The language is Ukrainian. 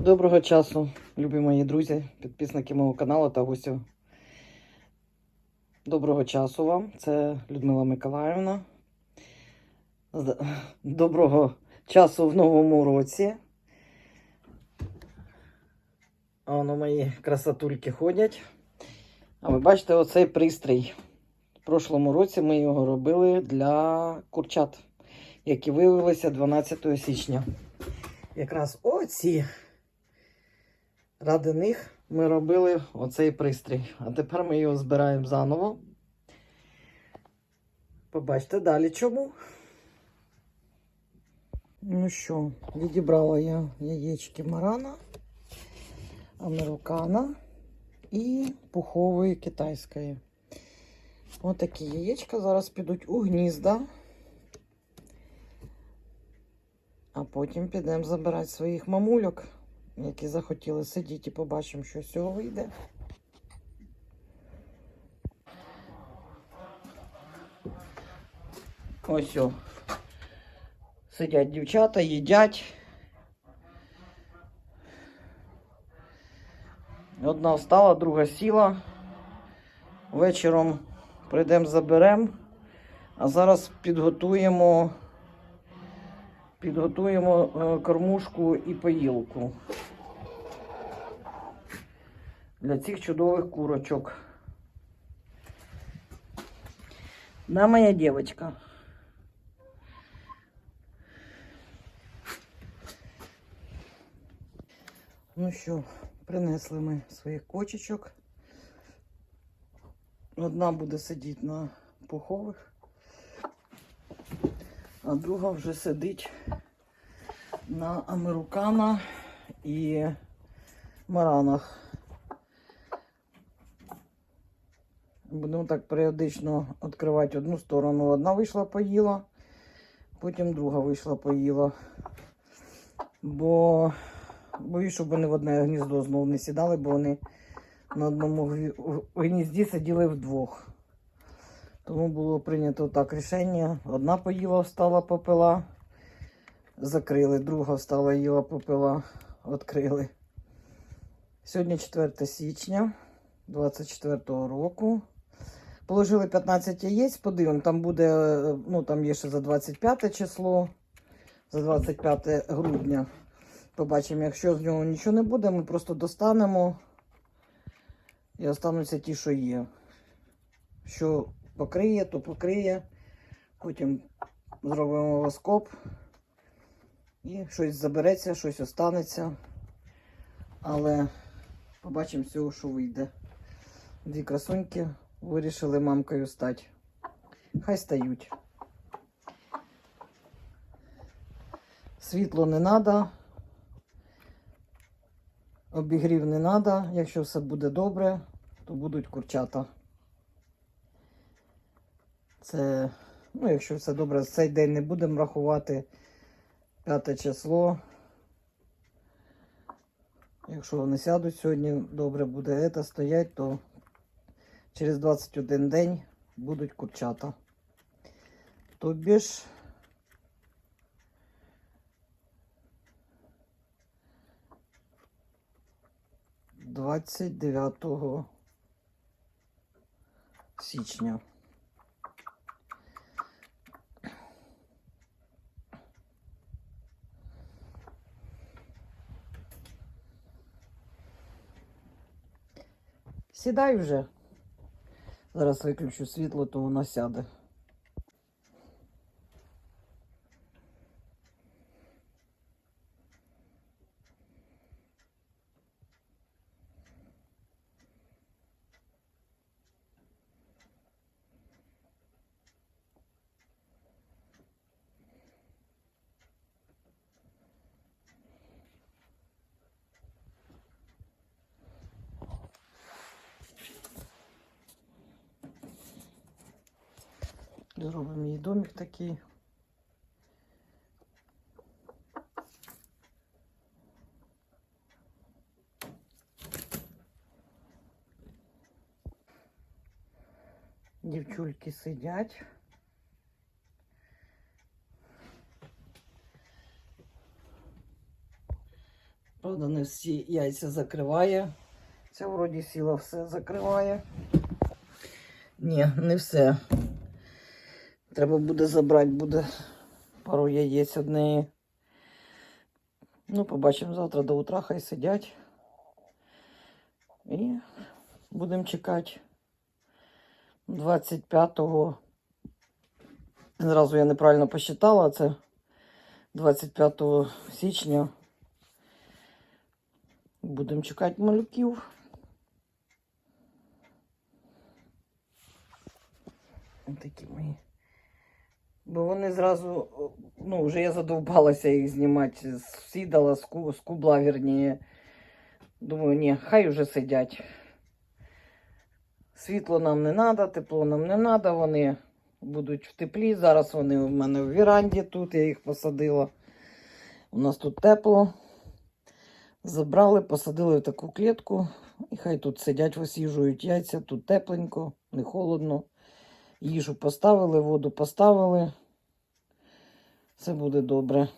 Доброго часу, любі мої друзі, підписники мого каналу та гостів. Доброго часу вам. Це Людмила Миколаївна. Доброго часу в новому році. А воно мої красотульки ходять. А ви бачите оцей пристрій. В прошлому році ми його робили для курчат, які виявилися 12 січня. Якраз оці. Ради них ми робили оцей пристрій. А тепер ми його збираємо заново. Побачите далі чому. Ну що, відібрала я яєчки марана, американа і пухової китайської. Отакі яєчка зараз підуть у гнізда. А потім підемо забирати своїх мамульок які захотіли сидіти і побачимо, що з цього вийде. Ось о. Сидять дівчата, їдять. Одна встала, друга сіла. Вечором прийдемо заберемо. А зараз підготуємо, підготуємо е, кормушку і поїлку для цих чудових курочок. Да, моя девочка. Ну що, принесли ми своїх кочечок. Одна буде сидіти на пухових, а друга вже сидить на американа і маранах. Будемо так періодично відкривати одну сторону. Одна вийшла, поїла, потім друга вийшла, поїла. Бо боюсь, щоб вони в одне гніздо знову не сідали, бо вони на одному гнізді сиділи вдвох. Тому було прийнято так рішення. Одна поїла, встала, попила, закрили, друга встала, їла, попила, відкрили. Сьогодні 4 січня 24-го року. Положили 15 яєць, подивимо, там буде, ну там є ще за 25 число, за 25 грудня. Побачимо, якщо з нього нічого не буде, ми просто достанемо і остануться ті, що є. Що покриє, то покриє. Потім зробимо воскоп. І щось забереться, щось останеться. Але побачимо з що вийде. Дві красуньки вирішили мамкою стати. Хай стають. Світло не треба. Обігрів не треба. Якщо все буде добре, то будуть курчата. Це, ну, якщо все добре, цей день не будемо рахувати. П'яте число. Якщо вони сядуть сьогодні, добре буде це стоять, то через 21 день будуть курчата. Тобі ж двадцять дев'ятого січня. Сідай вже. Зараз виключу світло, то воно сяде. Зробимо їй домик такий. Дівчульки сидять. Правда, не всі яйця закриває. Ця вроді сіла все закриває. Ні, не все. Треба буде забрати, буде пару яєць одне. Ну, побачимо завтра до утра, хай сидять. І будемо чекати 25-го. Зразу я неправильно посчитала, це 25 січня. Будемо чекати малюків. Такі мої. Бо вони зразу, ну, вже я задовбалася їх знімати. Сідала, ску, скубла, вірніше. Думаю, ні, хай уже сидять. Світло нам не треба, тепло нам не треба, вони будуть в теплі. Зараз вони у мене в віранді тут, я їх посадила. У нас тут тепло. Забрали, посадили в таку клітку. І хай тут сидять, висіжують яйця, тут тепленько, не холодно. Їжу поставили, воду поставили. Все буде добре.